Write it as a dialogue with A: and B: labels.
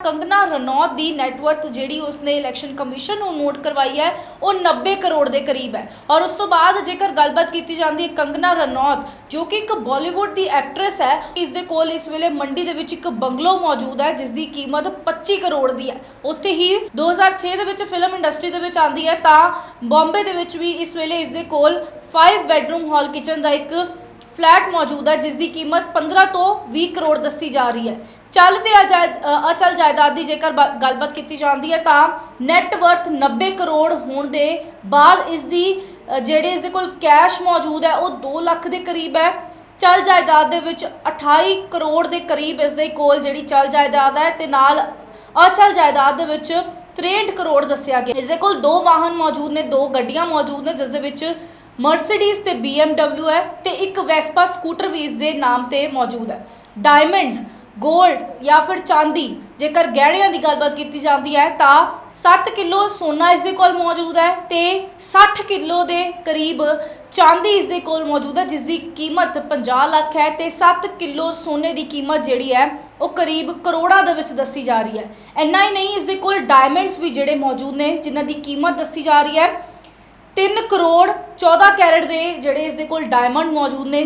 A: ਕੰਗਨਾ ਰਣੌਤ ਦੀ net worth ਜਿਹੜੀ ਉਸਨੇ election commission ਨੂੰ ਨੋਟ ਕਰਵਾਈ ਹੈ, ਉਹ 90 ਕਰੋੜ ਦੇ ਕਰੀਬ ਹੈ। ਔਰ ਉਸ ਤੋਂ ਬਾਅਦ ਜੇਕਰ ਗੱਲਬਾਤ ਕੀਤੀ ਜਾਂਦੀ ਹੈ ਕੰਗਨਾ ਰਣੌਤ, ਜੋ ਕਿ ਇੱਕ ਬਾਲੀਵੁੱਡ ਦੀ ਐਕਟਰੈਸ ਹੈ, ਇਸ ਦੇ ਕੋਲ ਇਸ ਵੇਲੇ ਮੰਡੀ ਦੇ ਵਿੱਚ ਇੱਕ ਬੰਗਲੋ ਮੌਜੂਦ ਹੈ, ਜਿਸ ਦੀ ਕੀਮਤ 25 ਕਰੋੜ ਦੀ ਹੈ। ਉੱਥੇ ਹੀ 2006 ਦੇ ਵਿੱਚ ਫਿਲਮ ਇੰਡਸਟਰੀ ਦੇ ਵਿੱਚ ਆਂਦੀ ਹੈ, ਤਾਂ ਬੰਬੇ ਦੇ ਵਿੱਚ ਵੀ ਇਸ ਵੇਲੇ ਇਸ ਦੇ ਕੋਲ 5 ਬੈਡਰੂਮ ਹਾਲ ਕਿਚਨ ਦਾ ਇੱਕ ਫਲੈਟ ਮੌਜੂਦ ਹੈ ਜਿਸ ਦੀ ਕੀਮਤ 15 ਤੋਂ 20 ਕਰੋੜ ਦੱਸੀ ਜਾ ਰਹੀ ਹੈ। ਚੱਲ ਤੇ ਅਜਾਇ ਅ, ਅਚਲ ਜਾਇਦਾਦ ਦੀ ਜੇਕਰ ਬ- ਗੱਲਬਾਤ ਕੀਤੀ ਜਾਂਦੀ ਹੈ ਤਾਂ ਨੈਟ ਵਰਥ 90 ਕਰੋੜ ਹੋਣ ਦੇ ਬਾਅਦ ਇਸ ਦੀ ਅ, ਜਿਹੜੇ ਇਸ ਦੇ ਕੋਲ ਕੈਸ਼ ਮੌਜੂਦ ਹੈ ਉਹ 2 ਲੱਖ ਦੇ ਕਰੀਬ ਹੈ। ਚੱਲ ਜਾਇਦਾਦ ਦੇ ਵਿੱਚ 28 ਕਰੋੜ ਦੇ ਕਰੀਬ ਇਸ ਦੇ ਕੋਲ ਜਿਹੜੀ ਚੱਲ ਜਾਇਦਾਦ ਹੈ ਤੇ ਨਾਲ ਅਚਲ ਜਾਇਦਾਦ ਦੇ ਵਿੱਚ 63 ਕਰੋੜ ਦੱਸਿਆ ਗਿਆ। ਇਸ ਦੇ ਕੋਲ ਦੋ ਵਾਹਨ ਮੌਜੂਦ ਨੇ ਦੋ ਗੱਡੀਆਂ ਮੌਜੂਦ ਨੇ ਜਿਸ ਦੇ ਵਿੱਚ ਮਰਸੀਡੀਜ਼ ਤੇ BMW ਹੈ ਤੇ ਇੱਕ ਵੈਸਪਾ ਸਕੂਟਰ ਵੀ ਇਸ ਦੇ ਨਾਮ ਤੇ ਮੌਜੂਦ ਹੈ। ਡਾਇਮੰਡਸ, ਗੋਲਡ ਜਾਂ ਫਿਰ ਚਾਂਦੀ, ਜੇਕਰ ਗਹਿਣਿਆਂ ਦੀ ਗੱਲਬਾਤ ਕੀਤੀ ਜਾਂਦੀ ਹੈ, ਤਾਂ 7 ਕਿਲੋ ਸੋਨਾ ਇਸ ਦੇ ਕੋਲ ਮੌਜੂਦ ਹੈ ਤੇ 60 ਕਿਲੋ ਦੇ ਕਰੀਬ ਚਾਂਦੀ ਇਸ ਦੇ ਕੋਲ ਮੌਜੂਦ ਹੈ, ਜਿਸ ਦੀ ਕੀਮਤ 50 ਲੱਖ ਹੈ ਤੇ 7 ਕਿਲੋ ਸੋਨੇ ਦੀ ਕੀਮਤ ਜਿਹੜੀ ਹੈ, ਉਹ ਕਰੀਬ ਕਰੋੜਾਂ ਦੇ ਵਿੱਚ ਦੱਸੀ ਜਾ ਰਹੀ ਹੈ। ਇੰਨਾ ਹੀ ਨਹੀਂ, ਇਸ ਦੇ ਕੋਲ ਡਾਇਮੰਡਸ ਵੀ ਜਿਹੜੇ ਮੌਜੂਦ ਨੇ, ਜਿਨ੍ਹਾਂ ਦੀ ਕੀਮਤ ਦੱਸੀ ਜਾ ਰਹੀ ਹੈ। 3 ਕਰੋੜ 14 ਕੈਰਟ ਦੇ ਜਿਹੜੇ ਇਸ ਦੇ ਕੋਲ ਡਾਇਮੰਡ ਮੌਜੂਦ ਨੇ।